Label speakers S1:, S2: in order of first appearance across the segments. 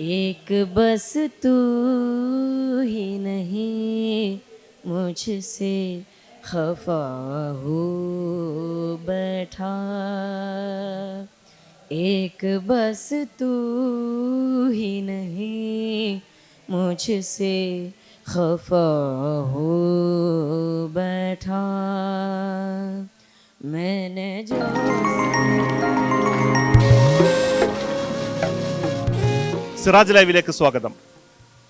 S1: एक बस तू ही नहीं मुझसे खफा हो बैठा। एक बस तू ही नहीं मुझसे खफा हो बैठा। मैंने जो
S2: സിറാജ് ലൈവിലേക്ക് സ്വാഗതം.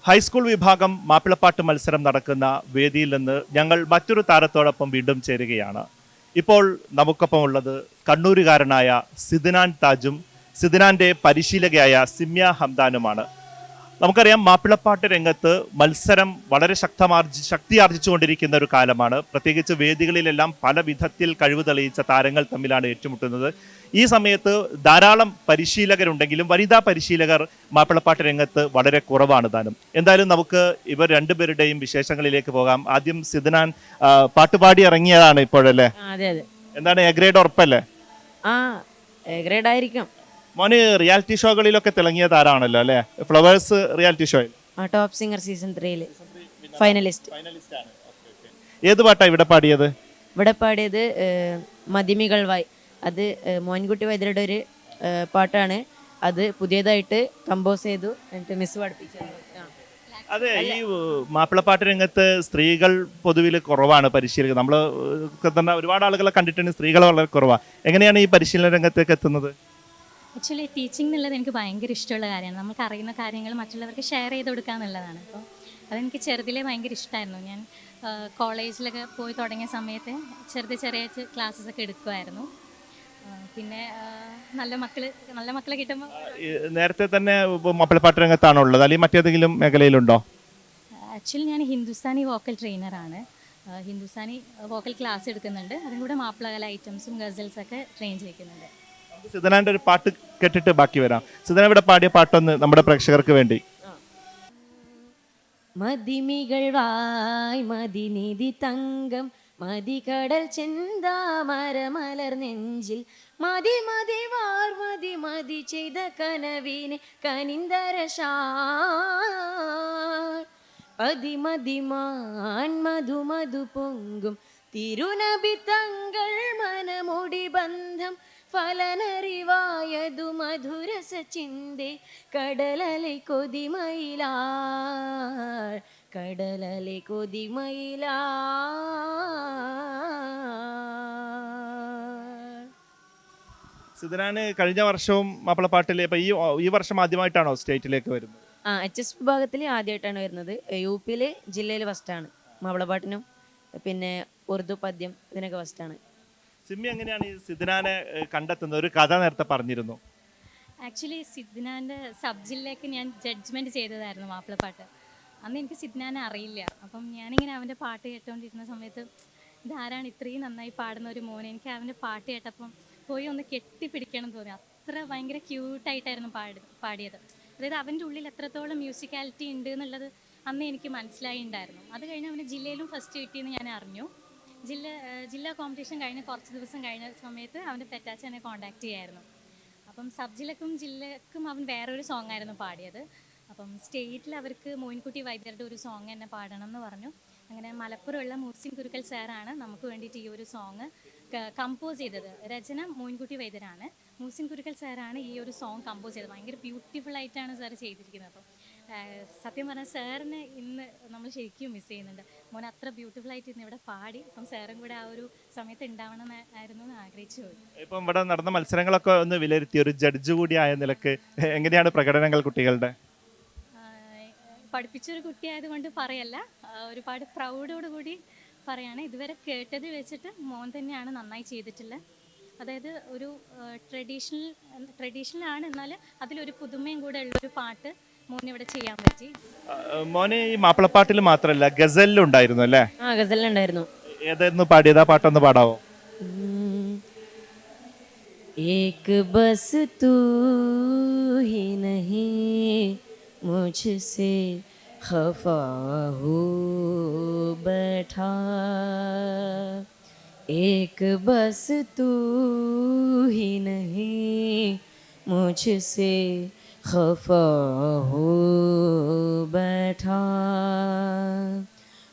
S2: ഹൈസ്കൂൾ വിഭാഗം മാപ്പിളപ്പാട്ട് മത്സരം നടക്കുന്ന വേദിയിൽ നിന്ന് ഞങ്ങൾ മറ്റൊരു താരത്തോടൊപ്പം വീണ്ടും ചേരുകയാണ്. ഇപ്പോൾ നമുക്കൊപ്പം ഉള്ളത് കണ്ണൂരുകാരനായ സിദിനാൻ താജും സിദിനാന്റെ പരിശീലകയായ സിമ്യ ഹംദാനുമാണ്. നമുക്കറിയാം മാപ്പിളപ്പാട്ട് രംഗത്ത് മത്സരം വളരെ ശക്തമാർജി ശക്തി ആർജിച്ചുകൊണ്ടിരിക്കുന്ന ഒരു കാലമാണ്. പ്രത്യേകിച്ച് വേദികളിലെല്ലാം പല വിധത്തിൽ കഴിവ് തെളിയിച്ച താരങ്ങൾ തമ്മിലാണ് ഏറ്റുമുട്ടുന്നത്. ഈ സമയത്ത് ധാരാളം പരിശീലകരുണ്ടെങ്കിലും വനിതാ പരിശീലകർ മാപ്പിളപ്പാട്ട് രംഗത്ത് വളരെ കുറവാണ് താനും. എന്തായാലും നമുക്ക് ഇവർ രണ്ടുപേരുടെയും വിശേഷങ്ങളിലേക്ക് പോകാം. ആദ്യം സിദ്നാൻ പാട്ടുപാടി ഇറങ്ങിയതാണ് ഇപ്പോഴല്ലേ? എന്താണ് എ ഗ്രേഡ് ഉറപ്പല്ലേ?
S1: ആ എ ഗ്രേഡ് ആയിരിക്കാം
S2: മോന് റിയാലിറ്റി ഷോകളിലൊക്കെ തിളങ്ങിയ താരാണല്ലോ അല്ലേ? ഫ്ലവേഴ്സ് റിയാലിറ്റി ഷോയിൽ.
S1: ആ ടോപ്പ് സിംഗർ സീസൺ ത്രീയിൽ ഫൈനലിസ്റ്റ്.
S2: ഏത് പാട്ടാ ഇവിടെ പാടിയത്?
S1: ഇവിടെ പാടിയത് ഏഹ്, മതിമികൾ വായ്. അത് ഏഹ്, മോൻകുട്ടി വൈദ്യരുടെ ഒരു ഏഹ്, പാട്ടാണ്. അത് പുതിയതായിട്ട് കമ്പോസ് ചെയ്തു എന്നിട്ട് മിസ് ആ.
S2: അതെ ഈ ഏഹ്, മാപ്പിളപ്പാട്ട് രംഗത്ത് സ്ത്രീകൾ പൊതുവിൽ കുറവാണ് പരിശീലകർ. നമ്മൾ തന്നെ ഒരുപാട് ആളുകളെ കണ്ടിട്ടുണ്ട് സ്ത്രീകൾ വളരെ കുറവാണ് എങ്ങനെയാണ് ഈ പരിശീലന രംഗത്തേക്ക് എത്തുന്നത്?
S3: ആക്ച്വലി ടീച്ചിങ് എന്നുള്ളത് എനിക്ക് ഭയങ്കര ഇഷ്ടമുള്ള കാര്യമാണ്. നമുക്ക് അറിയുന്ന കാര്യങ്ങൾ മറ്റുള്ളവർക്ക് ഷെയർ ചെയ്ത് കൊടുക്കുക എന്നുള്ളതാണ്. അപ്പോൾ അതെനിക്ക് ചെറുതിലെ ഭയങ്കര ഇഷ്ടമായിരുന്നു. ഞാൻ കോളേജിലൊക്കെ പോയി തുടങ്ങിയ സമയത്ത് ചെറുത് ചെറിയ ക്ലാസ്സസ് ഒക്കെ എടുക്കുമായിരുന്നു പിന്നെ നല്ല മക്കൾ നല്ല മക്കളെ കിട്ടുമ്പോൾ
S2: നേരത്തെ തന്നെ മപ്പിളപ്പാട്ട് രംഗത്താണോ ഉള്ളത് അല്ലെങ്കിൽ മറ്റേതെങ്കിലും മേഖലയിലുണ്ടോ?
S3: ആക്ച്വലി ഞാൻ ഹിന്ദുസ്ഥാനി വോക്കൽ ട്രെയിനറാണ്. ഹിന്ദുസ്ഥാനി വോക്കൽ ക്ലാസ് എടുക്കുന്നുണ്ട്. അതും കൂടെ മാപ്പിളകല ഐറ്റംസും ഗസൽസൊക്കെ ട്രെയിൻ ചെയ്യിക്കുന്നുണ്ട്.
S2: സിദ്ധനാന്റെ ഒരു പാട്ട് കേട്ടിട്ട് ബാക്കി വരാം. സിദ്ധന ഇവിടെ പാടിയ പാട്ടൊന്ന് നമ്മുടെ പ്രേക്ഷകർക്ക് വേണ്ടി.
S1: മതിമികൾ വായ് മതിനിധി തങ്കം മതികടൽ ചെന്താമര മലർ നെഞ്ചിൽ. മതി മതി വാർ മതി മതി ചെയ്ത കനവിനെ കനിന്തര പതിമതിമാൻ മധു മധു പൊങ്കും. തിരുനബി മനമുടി ബന്ധം ഫലനറിവായതു മധുരസ ചിന്തേ കടലലെ കൊതിമയിലാ കടലലെ കൊതിമയിലാ
S2: സിദ്ധനാന് കഴിഞ്ഞ വർഷവും മാപ്പിളപ്പാട്ടിൽ ഇപ്പൊ ഈ ഈ വർഷം ആദ്യമായിട്ടാണോ സ്റ്റേറ്റിലേക്ക് വരുന്നത്?
S1: ആ എച്ച് എസ് വിഭാഗത്തിൽ ആദ്യമായിട്ടാണ് വരുന്നത്. യു പിയിൽ ജില്ലയിൽ ഫസ്റ്റാണ് മാപ്പിളപ്പാട്ടിനും പിന്നെ ഉറുദു പദ്യം ഇതിനൊക്കെ ഫസ്റ്റാണ്
S2: സിമ്മി എങ്ങനെയാണ് ഈ സിദ്നാനെ കണ്ടെത്തുന്നത്? ഒരു കഥ നേരത്തെ പറഞ്ഞിരുന്നു.
S3: ആക്ച്വലി സിദ്നാന്റെ സബ് ഞാൻ ജഡ്ജ്മെന്റ് ചെയ്തതായിരുന്നു മാപ്പിളപ്പാട്ട്. അന്ന് എനിക്ക് സിദ്നാനെ അറിയില്ല. അപ്പം ഞാനിങ്ങനെ അവന്റെ പാട്ട് കേട്ടുകൊണ്ടിരുന്ന സമയത്ത് ഇതാരാണ് ഇത്രയും നന്നായി പാടുന്ന ഒരു മോനെ? എനിക്ക് അവന്റെ പാട്ട് കേട്ടപ്പം പോയി ഒന്ന് കെട്ടിപ്പിടിക്കണം തോന്നി. അത്ര ഭയങ്കര ക്യൂട്ടായിട്ടായിരുന്നു പാടി പാടിയത്. അതായത് അവന്റെ ഉള്ളിൽ എത്രത്തോളം മ്യൂസിക്കാലിറ്റി ഉണ്ട് എന്നുള്ളത് അന്ന് എനിക്ക് മനസ്സിലായിണ്ടായിരുന്നു. അത് കഴിഞ്ഞ് അവന് ജില്ലയിലും ഫസ്റ്റ് കിട്ടിയെന്ന് ഞാൻ അറിഞ്ഞു. ജില്ല ജില്ലാ കോമ്പറ്റീഷൻ കഴിഞ്ഞ കുറച്ച് ദിവസം കഴിഞ്ഞ സമയത്ത് അവന്റെ പെറ്റാച്ച എന്നെ കോൺടാക്ട് ചെയ്യായിരുന്നു. അപ്പം സബ് ജില്ലക്കും ജില്ലക്കും അവൻ വേറൊരു സോങ് ആയിരുന്നു പാടിയത്. അപ്പം സ്റ്റേറ്റിൽ അവർക്ക് മോയിൻകുട്ടി വൈദ്യരുടെ ഒരു സോങ് എന്നെ പാടണം എന്ന് പറഞ്ഞു. അങ്ങനെ മലപ്പുറമുള്ള മുഹ്സിൻ കുരുക്കൽ സാറാണ് നമുക്ക് വേണ്ടിയിട്ട് ഈ ഒരു സോങ് കമ്പോസ് ചെയ്തത്. രചന മോയിൻകുട്ടി വൈദ്യരാണ്. മുഹ്സിൻ കുരുക്കൽ സാറാണ് ഈ ഒരു സോങ് കമ്പോസ് ചെയ്തത്. ഭയങ്കര ബ്യൂട്ടിഫുൾ ആയിട്ടാണ് സാർ ചെയ്തിരിക്കുന്നത്. അപ്പം സത്യം പറഞ്ഞാൽ സാറിനെ ഇന്ന് നമ്മൾ ശരിക്കും മിസ് ചെയ്യുന്നുണ്ട്. മോൻ അത്ര ബ്യൂട്ടിഫുൾ ആയിട്ട് ഇന്ന് ഇവിടെ പാടി. അപ്പം സാറും കൂടെ ആ ഒരു സമയത്ത് ഉണ്ടാവണം ആയിരുന്നു എന്ന് ആഗ്രഹിച്ചു പോയി.
S2: ഇപ്പം ഇവിടെ നടന്ന മത്സരങ്ങളൊക്കെ ഒന്ന് വിലയിരുത്തി. ഒരു ജഡ്ജ് കൂടി ആയ നിലയ്ക്ക് എങ്ങനെയാണ് പ്രകടനങ്ങൾ കുട്ടികളുടെ?
S3: പഠിപ്പിച്ചൊരു കുട്ടിയായതുകൊണ്ട് പറയല്ല. ഒരുപാട് പ്രൗഡോട് കൂടി പറയാണ്. ഇതുവരെ കേട്ടത് വെച്ചിട്ട് മോൻ തന്നെയാണ് നന്നായി ചെയ്തിട്ടുള്ളത്. അതായത് ഒരു ട്രഡീഷണൽ ട്രഡീഷണൽ ആണ്. എന്നാൽ അതിലൊരു പുതുമയും കൂടെ ഉള്ളൊരു പാട്ട് മോൻ ഇവിടെ ചെയ്യാൻ പറ്റി
S2: ആ, മോന് ഈ മാപ്പിളപ്പാട്ടിൽ മാത്രമല്ല ഗസലിലും ഉണ്ടായിരുന്നു അല്ലേ
S1: ആ ഗസലുണ്ടായിരുന്നു
S2: ഏതായിരുന്നു പാടിയത് ആ പാട്ടൊന്ന് പാടാവോ
S1: हम्म, एक बस तू ही नहीं मुझसे खफा हो बैठा एक बस तू ही नहीं मुझसे खफा हो बैठा।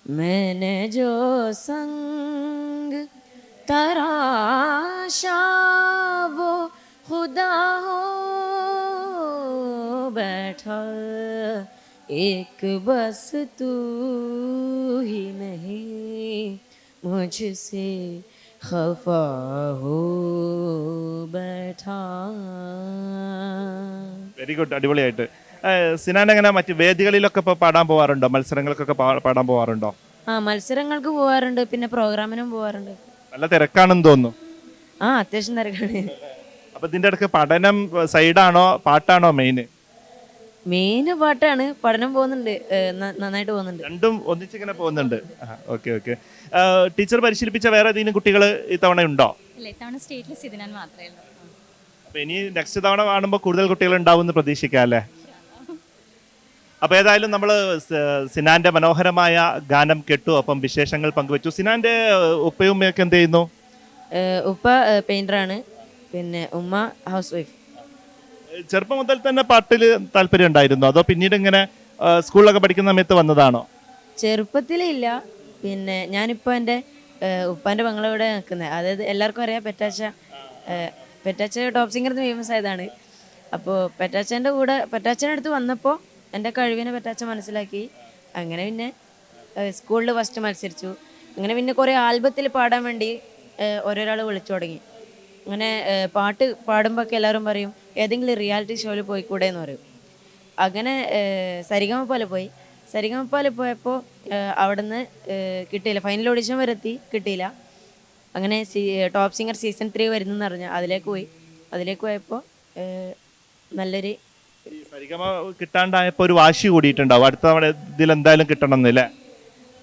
S1: मैंने जो संग तराशा, वो खुदा हो बैठा। एक बस तू ही नहीं, मुझसे खफा हो बैठा।
S2: വെരി ഗുഡ് അടിപൊളിയായിട്ട്. സിനാൻ എങ്ങനെ മറ്റ് വേദികളിലൊക്കെ ഇപ്പോൾ പാടാൻ പോവാറുണ്ടോ? മത്സരങ്ങൾക്കൊക്കെ പാടാൻ പോവാറുണ്ടോ?
S1: ആ മത്സരങ്ങൾക്ക് പോവാറുണ്ട് പിന്നെ പ്രോഗ്രാമിനും പോവാറുണ്ട്.
S2: നല്ല തിരക്കാണെന്ന് തോന്നുന്നു.
S1: ആ അത്യാവശ്യം തിരക്കാണ്.
S2: അപ്പൊ ഇതിന്റെ ഇടയ്ക്ക് പഠനം സൈഡാണോ പാട്ടാണോ മെയിൻ
S1: മെയിൻ പാട്ടാണ്. പഠനം പോകുന്നുണ്ട്. നന്നായിട്ട് പോകുന്നുണ്ട്.
S2: രണ്ടും ഒന്നിച്ചിങ്ങനെ പോകുന്നുണ്ട്. Okay okay. ടീച്ചർ പരിശീലിപ്പിച്ച വേറെ ഏതെങ്കിലും കുട്ടികൾ ഇത്തവണ ഉണ്ടോ?
S3: ഇല്ല ഇത്തവണ സ്റ്റേറ്റിൽ സിദിനാൻ മാത്രമേ ഉള്ളൂ.
S2: അപ്പൊ ഇനി നെക്സ്റ്റ് തവണ കാണുമ്പോൾ കൂടുതൽ കുട്ടികൾ ഉണ്ടാവും എന്ന് പ്രതീക്ഷിക്കാം അല്ലേ? അപ്പൊ ഏതായാലും നമ്മൾ സിനാന്റെ മനോഹരമായ ഗാനം കേട്ടു അപ്പം വിശേഷങ്ങൾ പങ്കുവച്ചു. സിനാന്റെ ഉപ്പയും ഉമ്മയൊക്കെ എന്ത് ചെയ്യുന്നു?
S1: ഉപ്പ പെയിന്ററാണ് പിന്നെ ഉമ്മ ഹൗസ് വൈഫ്
S2: ചെറുപ്പം മുതൽ തന്നെ പാട്ടിൽ താല്പര്യം ഉണ്ടായിരുന്നു. അതോ പിന്നീട് ഇങ്ങനെ സ്കൂളിലൊക്കെ പഠിക്കുന്ന സമയത്ത് വന്നതാണോ?
S1: ചെറുപ്പത്തിലില്ല. പിന്നെ ഞാനിപ്പോൾ എന്റെ ഉപ്പാന്റെ പെങ്ങളിവിടെ നിൽക്കുന്നത് അതായത് എല്ലാവർക്കും അറിയാം പെറ്റാച്ച പെറ്റാച്ച ടോപ്പ് സിംഗർ ഫേമസ് ആയതാണ്. അപ്പോൾ പെറ്റാച്ചന്റെ കൂടെ പെറ്റാച്ചന്റെ അടുത്ത് വന്നപ്പോൾ എന്റെ കഴിവിനെ പെറ്റാച്ച മനസ്സിലാക്കി. അങ്ങനെ പിന്നെ സ്കൂളിൽ ഫസ്റ്റ് മത്സരിച്ചു. അങ്ങനെ പിന്നെ കുറേ ആൽബത്തിൽ പാടാൻ വേണ്ടി ഓരോരാൾ വിളിച്ചു തുടങ്ങി. അങ്ങനെ പാട്ട് പാടുമ്പോൾ ഒക്കെ എല്ലാവരും പറയും ഏതെങ്കിലും റിയാലിറ്റി ഷോയിൽ പോയിക്കൂടെ എന്ന് പറയും. അങ്ങനെ സരിഗമപ്പാൽ പോയി. സരിഗമപ്പാൽ പോയപ്പോൾ അവിടുന്ന് കിട്ടിയില്ല. ഫൈനൽ ഓഡിഷൻ വരെത്തി കിട്ടിയില്ല. അങ്ങനെ ടോപ്പ് സിംഗർ സീസൺ ത്രീ വരുന്നെന്ന് അറിഞ്ഞു. അതിലേക്ക് പോയി. അതിലേക്ക് പോയപ്പോൾ നല്ലൊരു
S2: സരിഗമ കിട്ടാണ്ടായപ്പോ ഒരു വാശി കൂടിയിട്ടുണ്ടാവും. അടുത്ത തവണ ഇതിൽ എന്തായാലും കിട്ടണം എന്നല്ലേ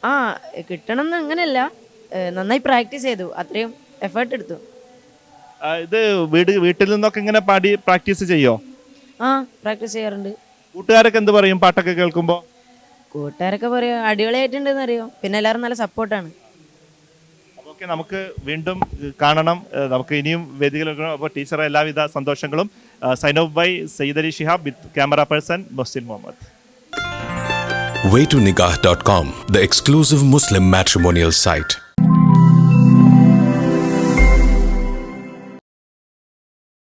S1: ആ കിട്ടണം എന്ന് അങ്ങനെയല്ല നന്നായി പ്രാക്ടീസ് ചെയ്തു. അത്രയും എഫേർട്ട് എടുത്തു.
S2: ഇത് വീട് വീട്ടിൽ നിന്നൊക്കെ ഇങ്ങനെ പാടി പ്രാക്ടീസ് ചെയ്യോ?
S1: ആ പ്രാക്ടീസ് ചെയ്യാറുണ്ട്.
S2: കൂട്ടുകാരൊക്കെ എന്ത് പറയും? പാട്ടൊക്കെ കേൾക്കുമ്പോ?
S1: കൂട്ടുകാരൊക്കെ പറയും അടിപൊളിയായിട്ടുണ്ടെന്ന് അറിയോ പിന്നെ എല്ലാവരും നല്ല സപ്പോർട്ടാണ്
S2: ഓക്കെ നമുക്ക് വീണ്ടും കാണണം. നമുക്ക് ഇനിയും വേദികൾ അപ്പോൾ ടീച്ചറെ എല്ലാവിധ സന്തോഷങ്ങളും. Zainab by Sayyid Ali Shihab with camera person Mohsin Muhammad.
S4: Waytonikah.com, the exclusive Muslim matrimonial site.